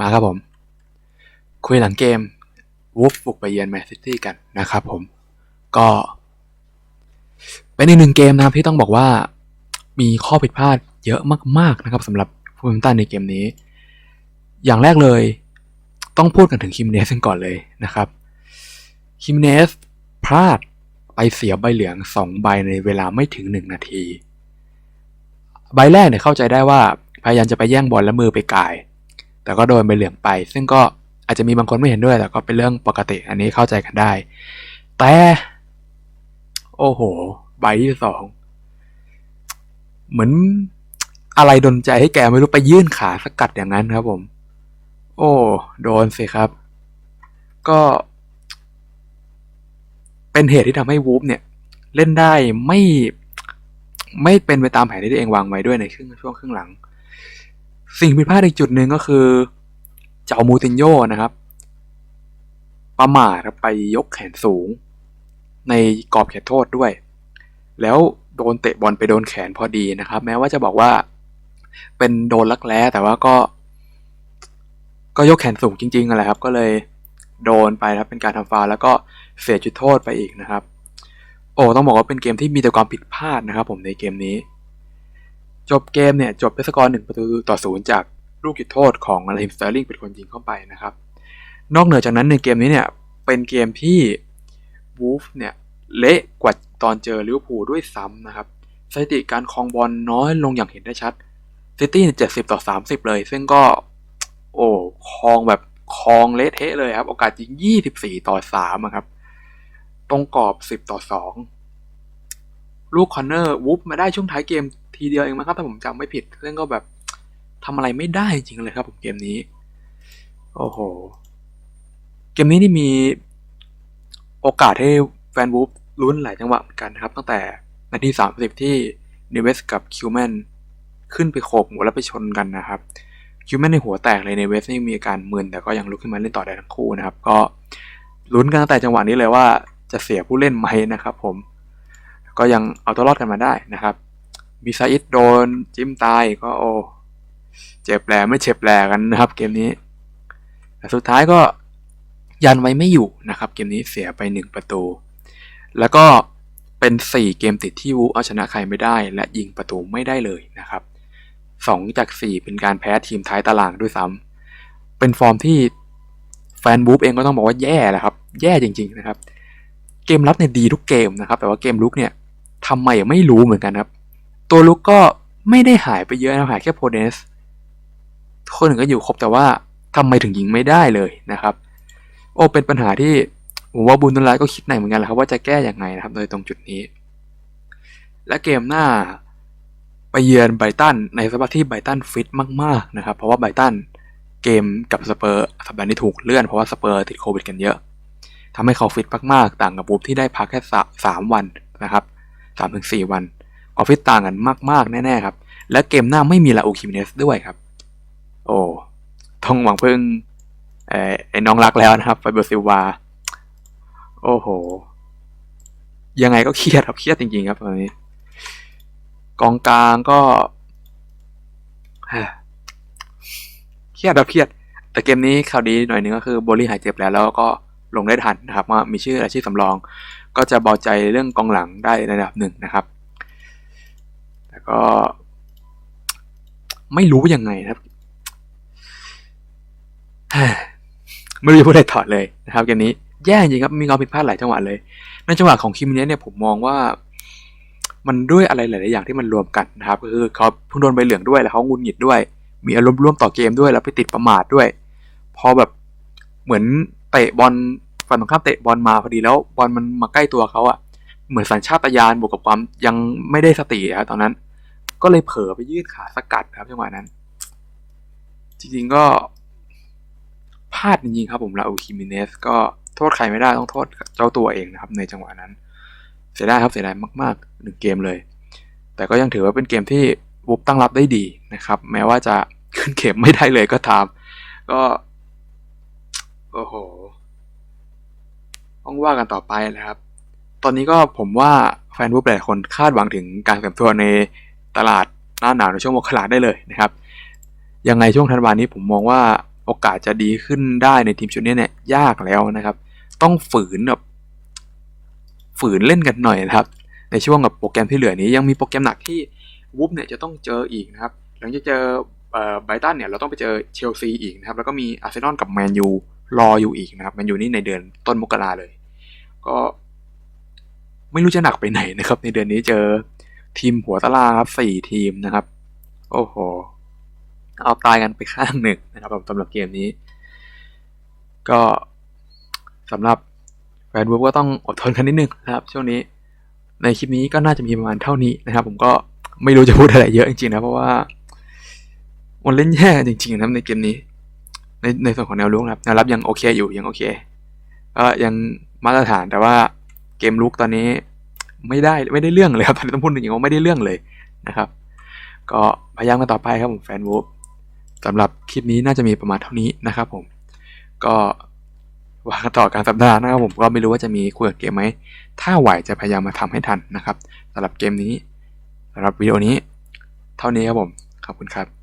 มาครับผม คุยหลังเกมวูฟบุกไปเยือนแมนซิตี้กันนะครับผม ก็ เป็นอีกหนึ่งเกมนะครับที่ต้องบอกว่ามีข้อผิดพลาดเยอะมากๆนะครับสำหรับฟูมป์ตันในเกมนี้ อย่างแรกเลยต้องพูดกันถึงคิมเนสกันก่อนเลยนะครับคิมเนสพลาดไปเสียใบเหลืองสองใบในเวลาไม่ถึงหนึ่งนาที ใบแรกเนี่ยเข้าใจได้ว่าพยายามจะไปแย่งบอลแล้วมือไปกาย แต่ก็โดนใบเหลืองไป ซึ่งก็อาจจะมีบางคนไม่เห็นด้วย แต่ก็เป็นเรื่องปกติอันนี้เข้าใจกันได้ แต่ โอ้โห ใบที่สองเหมือนอะไรดนใจให้แกไม่รู้ไปยื่นขาสกัดอย่างนั้นครับผม โอ้ โดนสิครับ ก็ เป็นเหตุที่ทำให้วูฟเนี่ย เล่นได้ไม่ไม่เป็นไปตามแผนที่ตัวเองวางไว้ด้วยในครึ่งช่วงครึ่งหลัง สิ่งผิดพลาดอีกจุดหนึ่งก็คือเจ้ามูตินโญ่นะครับ ประมาทไปยกแขนสูง ในกรอบเขตโทษด้วย แล้วโดนเตะบอลไปโดนแขนพอดีนะครับ แม้ว่าจะบอกว่าเป็นโดนลักแร้แต่ว่าก็ ก็ยกแขนสูงจริงๆอะไรครับ ก็เลยโดนไปครับเป็นการทำฟาวแล้วก็เสียจุดโทษไปอีกนะครับ โอ้ต้องบอกว่าเป็นเกมที่มีแต่ความผิดพลาดนะครับ ผมในเกมนี้ จบเกมเนี่ยจบด้วยสกอร์หนึ่งประตูต่อศูนย์จากลูกจุดโทษของอลิมสเตอร์ลิงเป็นคนยิงเข้าไปนะครับ นอกเหนือจากนั้นในเกมนี้เนี่ยเป็นเกมที่วูฟเนี่ยเละกว่าตอนเจอลิเวอร์พูลด้วยซ้ำนะครับสถิติการครองบอลน้อยลงอย่างเห็นได้ชัดซิตี้เนี่ยเจ็ดสิบต่อสามสิบเลย ซึ่งก็ โอ้ครองแบบครองเละเทะเลยครับ โอกาสยิงยี่สิบสี่ต่อสามครับ ตรงกรอบสิบต่อสอง ลูกคอนเนอร์วูฟมาได้ช่วงท้ายเกมทีเดียวเองมั้งครับถ้าผมจำไม่ผิดซึ่องก็แบบทำอะไรไม่ได้จริงเลยครับผมเกมนี้ โอ้โห เกมนี้นี่มีโอกาสให้แฟนวูฟลุ้นหลายจังหวะเหมือนกันนะครับ ตั้งแต่นาที 30 ที่นิเวสกับคิวแมนขึ้นไปโขกหัวแล้วไปชนกันนะครับคิวแมนในหัวแตกเลยในเวสนี่มีอาการมึนแต่ก็ยังลุกขึ้นมาเล่นต่อได้ทั้งคู่นะครับ ก็ลุ้นกันตั้งแต่จังหวะนี้เลยว่าจะเสียผู้เล่นไหมนะครับผม ก็ยังเอาตัวรอดกันมาได้นะครับมิซาอิดโดนจิ้มตายก็โอ้เจ็บแผลไม่เจ็บแผลกันนะครับเกมนี้แต่สุดท้ายก็ยันไว้ไม่อยู่นะครับ เกมนี้เสียไป 1 ประตู แล้วก็เป็น 4 เกมติดที่วูเอาชนะใครไม่ได้ และยิงประตูไม่ได้เลยนะครับ 2 จาก 4 เป็นการแพ้ทีมท้ายตารางด้วยซ้ำเป็นฟอร์มที่แฟนวูฟเองก็ต้องบอกว่าแย่แหละครับ แย่จริง ๆนะครับ เกมรับเนี่ยดีทุกเกมนะครับ แต่ว่าเกมลุกเนี่ย ทำไมไม่รู้เหมือนกันครับ ตัวลุกก็ไม่ได้หายไปเยอะนะหายแค่โพเนสคนหนึ่งก็อยู่ครบแต่ว่าทำไมถึงยิงไม่ได้เลยนะครับ โอ้เป็นปัญหาที่ผมว่าบุญตุลาก็คิดในเหมือนกันแหละครับว่าจะแก้อย่างไงนะครับโดยตรงจุดนี้ และเกมหน้าไปเยือนไบตันในสภาพที่ไบตันฟิตมากๆนะครับ เพราะว่าไบตันเกมกับสเปอร์สัปดาห์นี้ถูกเลื่อนเพราะว่าสเปอร์ติดโควิดกันเยอะทำให้เขาฟิตมากๆ ต่างกับบูฟที่ได้พักแค่สามวันนะครับ สามถึงสี่วันออฟฟิศต่างกันมากๆ แน่ๆครับ และเกมหน้าไม่มีลาอูคิมิเนสด้วยครับ โอ้ต้องหวังพึ่งไอ้น้องรักแล้วนะครับไฟเบอร์ซิลวาโอ้โห ยังไงก็เครียดครับเครียดจริงๆครับตอนนี้ กองกลางก็เครียดครับเครียด แต่เกมนี้ข่าวดีหน่อยนึงก็คือโบลี่หายเจ็บแล้วแล้วก็ลงได้ทันนะครับว่ามีชื่อรายชื่อสำรอง ก็จะเบาใจเรื่องกองหลังได้ในระดับหนึ่งนะครับ แต่ก็ไม่รู้ยังไงครับไม่รู้จะพูดอะไรถอดเลยนะครับเกมนี้แย่จริงครับมีความผิดพลาดหลายจังหวะเลย ในจังหวะของคิมเนี้ยเนี่ยผมมองว่า มันด้วยอะไรหลาย ๆ อย่างที่มันรวมกันนะครับก็คือเขาเพิ่งโดนใบเหลืองด้วยแล้วเขางุนหงิดด้วย มีอารมณ์ร่วมต่อเกมด้วยแล้วไปติดประมาทด้วย พอแบบเหมือนเตะบอล ฝั่งตรงข้ามเตะบอลมาพอดีแล้วบอลมันมาใกล้ตัวเขาอะเหมือนสัญชาตญาณบวกกับความยังไม่ได้สติครับตอนนั้น ก็เลยเผลอไปยืดขาสกัดครับจังหวะนั้น จริงๆก็พลาดจริงๆครับผมลาอูคิมิเนสก็โทษใครไม่ได้ต้องโทษเจ้าตัวเองนะครับ ในจังหวะนั้น เสียดายครับเสียดายมากๆหนึ่งเกมเลย แต่ก็ยังถือว่าเป็นเกมที่วุบตั้งรับได้ดีนะครับ แม้ว่าจะขึ้นเข็มไม่ได้เลยก็ตาม ก็โอ้โห ต้องว่ากันต่อไปนะครับ ตอนนี้ก็ผมว่าแฟนวุบหลายคนคาดหวังถึงการเตรียมตัวในตลาดหน้าหนาวในช่วงมกราได้เลยนะครับ ยังไงช่วงธันวานี้ผมมองว่าโอกาสจะดีขึ้นได้ในทีมชุดนี้เนี่ยยากแล้วนะครับ ต้องฝืนแบบฝืนเล่นกันหน่อยนะครับ ในช่วงกับโปรแกรมที่เหลือนี้ยังมีโปรแกรมหนักที่วูฟเนี่ยจะต้องเจออีกนะครับ หลังจากเจอไบตันเนี่ยเราต้องไปเจอเชลซีอีกนะครับ แล้วก็มีอาร์เซนอลกับแมนยู รออยู่อีกนะครับแมนอยู่นี่ในเดือนต้นมกราเลย ก็ไม่รู้จะหนักไปไหนนะครับ ในเดือนนี้เจอทีมหัวตารางครับสี่ทีมนะครับ โอ้โห เอาตายกันไปข้างหนึ่งนะครับสำหรับเกมนี้ ก็สำหรับแฟนบูก็ต้องอดทนกันนิดนึงนะครับ ช่วงนี้ในคลิปนี้ก็น่าจะมีประมาณเท่านี้นะครับ ผมก็ไม่รู้จะพูดอะไรเยอะจริงๆนะเพราะว่ามันเล่นแย่จริงๆนะครับในเกมนี้ ในในส่วนของแนวรุกนะครับแนวรับยังโอเคอยู่ยังโอเคก็ยังมาตรฐานแต่ว่าเกมลุกตอนนี้ไม่ได้ไม่ได้เรื่องเลยครับตอนนี้ต้องพูดจริงว่าไม่ได้เรื่องเลยนะครับ ก็พยายามกันต่อไปครับผมแฟนวูฟสำหรับคลิปนี้น่าจะมีประมาณเท่านี้นะครับผมก็ว่ากันต่อการสัปดาห์นะครับผมก็ไม่รู้ว่าจะมีคุยกับเกมไหม ถ้าไหวจะพยายามมาทำให้ทันนะครับสำหรับเกมนี้สำหรับวิดีโอนี้ เท่านี้ครับผม ขอบคุณครับ